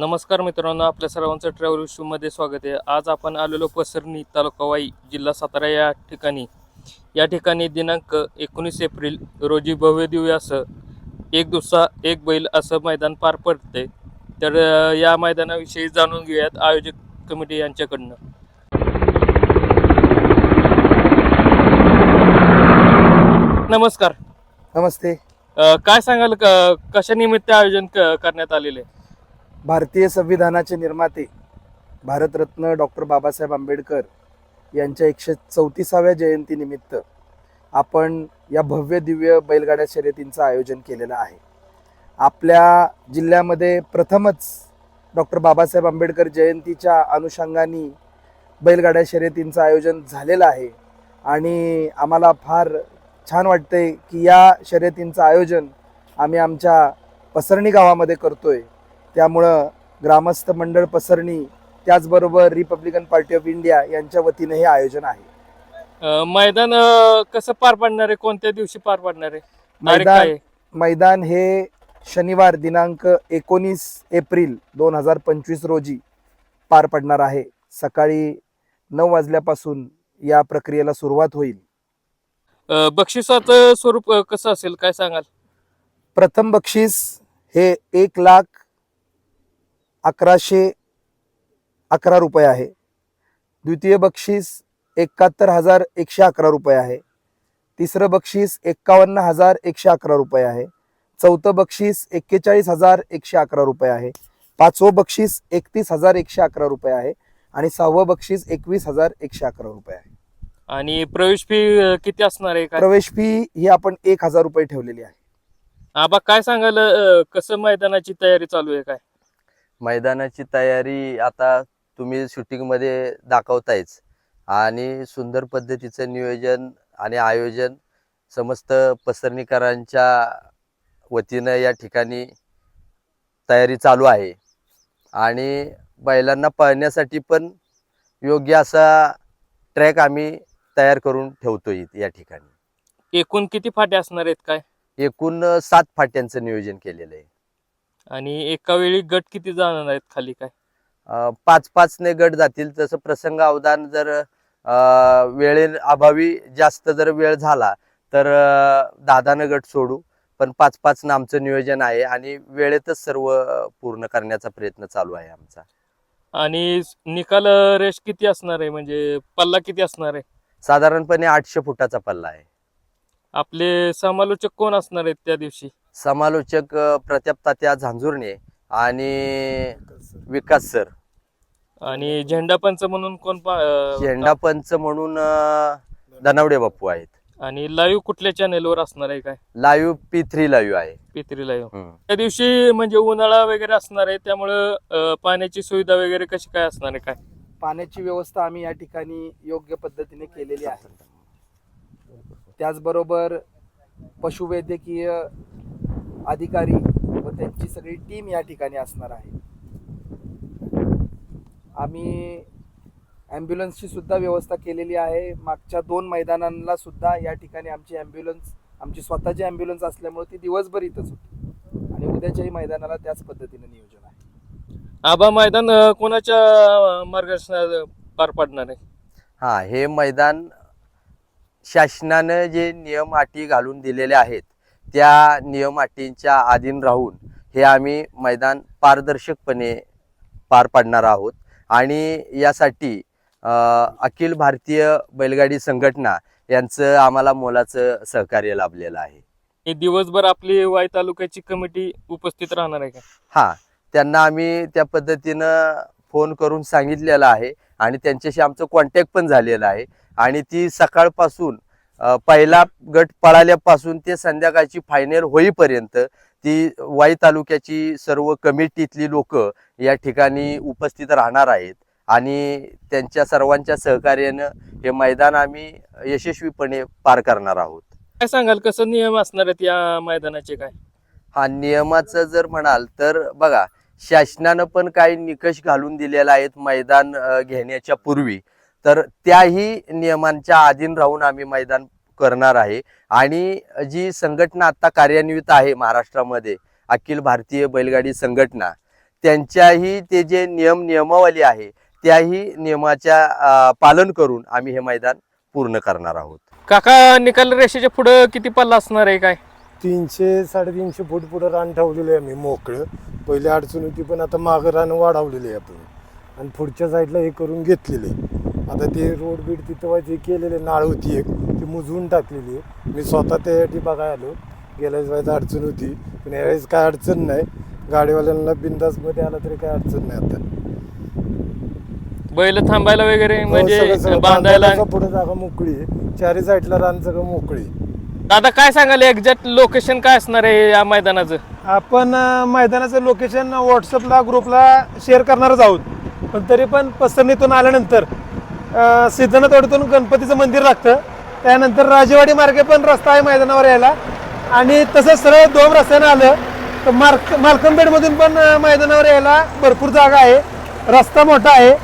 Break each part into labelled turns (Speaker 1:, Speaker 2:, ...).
Speaker 1: नमस्कार मित्रांनो आपल्या सर्वांचं ट्रॅव्हल शोमध्ये स्वागत आहे. आज आपण आलेलो पसरणी तालुका वाई जिल्हा सातारा या ठिकाणी. या ठिकाणी दिनांक एकोणीस एप्रिल रोजी भव्य दिव्य असं एक दुसरा एक बैल असं मैदान पार पडते तर या मैदानाविषयी जाणून घेऊयात आयोजक कमिटी यांच्याकडनं. नमस्कार.
Speaker 2: नमस्ते.
Speaker 1: अं, काय सांगाल क- कशा निमित्त आयोजन क- करण्यात आलेले
Speaker 2: भारतीय संविधानाचे निर्माते भारतरत्न डॉक्टर बाबासाहेब आंबेडकर यांच्या एकशे चौतीसाव्या जयंतीनिमित्त आपण या भव्य दिव्य बैलगाड्या शर्यतींचं आयोजन केलेलं आहे. आपल्या जिल्ह्यामध्ये प्रथमच डॉक्टर बाबासाहेब आंबेडकर जयंतीच्या अनुषंगाने बैलगाड्या शर्यतींचं आयोजन झालेलं आहे आणि आम्हाला फार छान वाटते की या शर्यतींचं आयोजन आम्ही आमच्या पसरणी गावामध्ये करतोय. त्यामुळं ग्रामस्थ मंडळ पसरणी त्याचबरोबर रिपब्लिकन पार्टी ऑफ इंडिया यांच्या वतीने हे आयोजन आहे.
Speaker 1: मैदान कसं पार पडणार आहे? कोणत्या दिवशी पार पडणार आहे?
Speaker 2: मैदान? मैदान हे शनिवार दिनांक एकोणीस एप्रिल दोन हजार पंचवीस रोजी पार पडणार आहे. सकाळी नऊ वाजल्यापासून या प्रक्रियेला सुरुवात होईल.
Speaker 1: बक्षिसाचं स्वरूप कसं असेल? काय सांगाल?
Speaker 2: प्रथम बक्षीस हे एक लाख अकराशे अकरा रुपये आहे. द्वितीय बक्षीस एकाहत्तर हजार एकशे अकरा रुपये आहे. तिसरं बक्षीस एक्कावन्न हजार एकशे अकरा रुपये आहे. चौथं बक्षीस एक्केचाळीस हजार एकशे अकरा रुपये आहे. पाचवं बक्षीस एकतीस हजार एकशे अकरा रुपये आहे आणि सहावं बक्षीस एकवीस हजार एकशे अकरा रुपये आहे.
Speaker 1: आणि प्रवेश फी किती असणार आहे? काय?
Speaker 2: प्रवेश फी ही आपण एक हजार रुपये ठेवलेली आहे.
Speaker 1: आबा काय सांगाल अं, कसं मैदानाची तयारी चालू आहे काय?
Speaker 3: मैदानाची तयारी आता तुम्ही शूटिंगमध्ये दाखवतायच. आणि सुंदर पद्धतीचं नियोजन आणि आयोजन समस्त पसरणीकरांच्या वतीनं या ठिकाणी तयारी चालू आहे. आणि बैलांना पळण्यासाठी पण योग्य असा ट्रॅक आम्ही तयार करून ठेवतो या ठिकाणी.
Speaker 1: एकूण किती फाटे असणार आहेत काय?
Speaker 3: एकूण सात फाट्यांचं नियोजन केलेलं आहे.
Speaker 1: आणि एका वेळी गट किती जाणार आहेत खाली काय?
Speaker 3: अ, पाच पाच ने गट जातील. तसं प्रसंग अवधान जर अ, वेळे अभावी जास्त जर वेळ झाला तर अ, दादानं गट सोडू. पण पाच पाच आमचं नियोजन आहे आणि वेळेतच सर्व अ, पूर्ण करण्याचा प्रयत्न चालू आहे आमचा.
Speaker 1: आणि निकाल रेष किती असणार आहे? म्हणजे पल्ला किती असणार आहे?
Speaker 3: साधारणपणे आठशे फुटाचा पल्ला आहे.
Speaker 1: आपले समालोचक कोण असणार आहेत त्या दिवशी?
Speaker 3: समालोचक प्रताप तात्या झांजुर्णे आणि विकास सर.
Speaker 1: आणि झेंडा पंच म्हणून कोण पा-
Speaker 3: झेंडा पंच म्हणून धनावडे बाप्पू आहेत.
Speaker 1: आणि लाईव्ह कुठल्या चॅनेलवर असणार आहे काय?
Speaker 3: लाईव्ह पी थ्री लाईव्ह आहे.
Speaker 1: P three live.
Speaker 3: हम्म.
Speaker 1: त्या दिवशी म्हणजे उन्हाळा वगैरे असणार आहे त्यामुळं पाण्याची सुविधा वगैरे कशी काय असणार आहे काय?
Speaker 2: पाण्याची व्यवस्था आम्ही या ठिकाणी योग्य पद्धतीने केलेली आहे. त्याचबरोबर पशुवैद्यकीय अधिकारी व त्यांची सगळी टीम या ठिकाणी असणार आहे. आम्ही ॲम्ब्युलन्सची सुद्धा व्यवस्था केलेली आहे. मागच्या दोन मैदानांना सुद्धा या ठिकाणी आमची ॲम्ब्युलन्स आमची स्वतःची ॲम्ब्युलन्स असल्यामुळे ती दिवसभर इथंच होती. आणि उद्याच्याही मैदानाला त्याच पद्धतीने नियोजन आहे.
Speaker 1: आबा मैदान कोणाच्या मार्गदर्शनात पार पडणार आहे?
Speaker 3: हा हे मैदान शासनानं जे नियम अटी घालून दिलेले आहेत त्या नियम अटींच्या अधीन राहून हे आम्ही मैदान पारदर्शकपणे पार पाडणार आहोत. आणि यासाठी अखिल भारतीय बैलगाडी संघटना यांचं आम्हाला मोलाचं सहकार्य लाभलेलं आहे.
Speaker 1: हे दिवसभर आपली वाई तालुक्याची कमिटी उपस्थित राहणार आहे का?
Speaker 3: हा त्यांना आम्ही त्या पद्धतीनं फोन करून सांगितलेलं आहे आणि त्यांच्याशी आमचं कॉन्टॅक्ट पण झालेलं आहे. आणि ती सकाळपासून पहिला गट पळाल्यापासून ते संध्याकाळची फायनल होईपर्यंत ती वाई तालुक्याची सर्व कमिटीतली लोक या ठिकाणी उपस्थित राहणार आहेत. आणि त्यांच्या सर्वांच्या सहकार्यानं हे मैदान आम्ही यशस्वीपणे पार करणार आहोत.
Speaker 1: काय सांगाल कसं नियम असणार आहेत या मैदानाचे काय?
Speaker 3: हा नियमाचं जर म्हणाल तर बघा शासनानं पण काही निकष घालून दिलेला आहेत मैदान घेण्याच्या पूर्वी. तर त्याही नियमांच्या अधीन राहून आम्ही मैदान करणार आहे. आणि जी संघटना आता कार्यान्वित आहे महाराष्ट्रामध्ये अखिल भारतीय बैलगाडी संघटना त्यांच्याही ते जे नियम नियमावली आहे त्याही नियमाच्या पालन करून आम्ही हे मैदान पूर्ण करणार आहोत.
Speaker 1: काका निकाल रेषेच्या पुढं किती पल्ला असणार आहे काय?
Speaker 4: तीनशे साडेतीनशे फूट पुढं रान ठेवलेलं आहे आम्ही मोकळं. पहिले अडचण होती पण आता मागं रान वाढवलेलं आहे आपण. आणि पुढच्या साईडला हे करून घेतलेलं आहे. आता ते रोड बीड तिथं व्हायचे केलेले नाळ होती एक ती मुजवून टाकलेली आहे मी स्वतः त्यासाठी बघायला आलो. गेल्या वेळेस अडचण होती. पण यावेळेस काय अडचण नाही. गाडीवाल्यांना बिंदासमध्ये आला तरी काय अडचण नाही आता.
Speaker 1: बैल थांबायला वगैरे म्हणजे बांधायला
Speaker 4: पुढे जागा मोकळी आहे. चारी साईडला रान सगळं मोकळी.
Speaker 1: दादा काय सांगाल? एक्झॅक्ट लोकेशन काय असणार आहे या मैदानाचं?
Speaker 5: आपण मैदानाचं लोकेशन व्हॉट्सअपला ग्रुपला शेअर करणारच आहोत. पण तरी पण पसरणीतून आल्यानंतर सिद्धनाथवाडीतून गणपतीचं मंदिर लागतं. त्यानंतर राजेवाडी मार्गे पण रस्ता आहे मैदानावर यायला. आणि तसंच सरळ दोन रस्त्याने आलं तर मार्क मालकंपेठमधून पण मैदानावर यायला भरपूर जागा आहे. रस्ता मोठा आहे.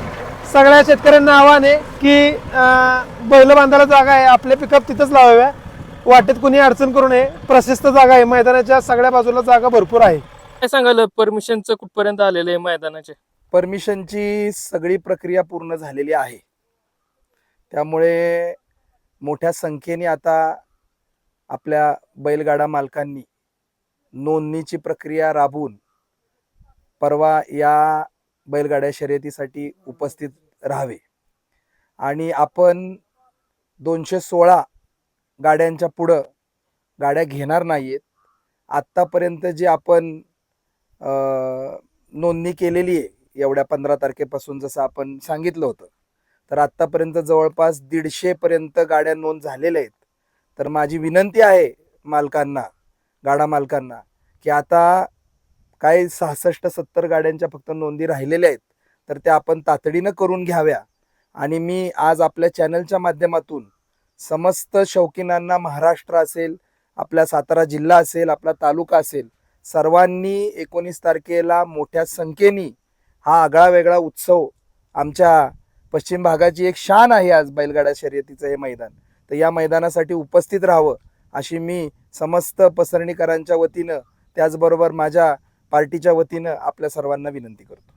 Speaker 5: सगळ्या शेतकऱ्यांना आव्हान आहे की बैल बांधायला जागा आहे. आपले पिकअप तिथंच लावाव्या. वाटेत कुणी अडचण करू नये. प्रशस्त जागा आहे. मैदानाच्या सगळ्या बाजूला जागा भरपूर आहे.
Speaker 1: काय सांगाल परमिशनचं कुठपर्यंत आलेलं आहे मैदानाचे?
Speaker 2: परमिशनची सगळी प्रक्रिया पूर्ण झालेली आहे. त्यामुळे मोठ्या संख्येने आता आपल्या बैलगाडा मालकांनी नोंदणीची प्रक्रिया राबवून परवा या बैलगाड्या शर्यतीसाठी उपस्थित राहावे. आणि आपण दोनशे सोळा गाड्यांच्या पुढं गाड्या घेणार नाही आहेत आत्तापर्यंत जे आपण नोंदणी केलेली आहे एवढ्या पंधरा तारखेपासून जसं आपण सांगितलं होतं तर आत्तापर्यंत जवळपास दीडशेपर्यंत गाड्या नोंद झालेल्या आहेत. तर माझी विनंती आहे मालकांना गाडा मालकांना की आता काही सहासष्ट सत्तर गाड्यांच्या फक्त नोंदी राहिलेल्या आहेत तर त्या आपण तातडीनं करून घ्याव्या. आणि मी आज आपल्या चॅनलच्या माध्यमातून समस्त शौकीनांना महाराष्ट्र असेल आपला सातारा जिल्हा असेल आपला तालुका असेल सर्वांनी एकोणीस तारखेला मोठ्या संख्येने हा आगळा वेगळा उत्सव आमच्या पश्चिम भागाची एक शान आहे आज बैलगाडा शर्यतीचं हे मैदान. तर या मैदानासाठी उपस्थित राहावं अशी मी समस्त पसरणीकरांच्या वतीनं त्याचबरोबर माझ्या पार्टीच्या वतीनं आपल्या सर्वांना विनंती करतो.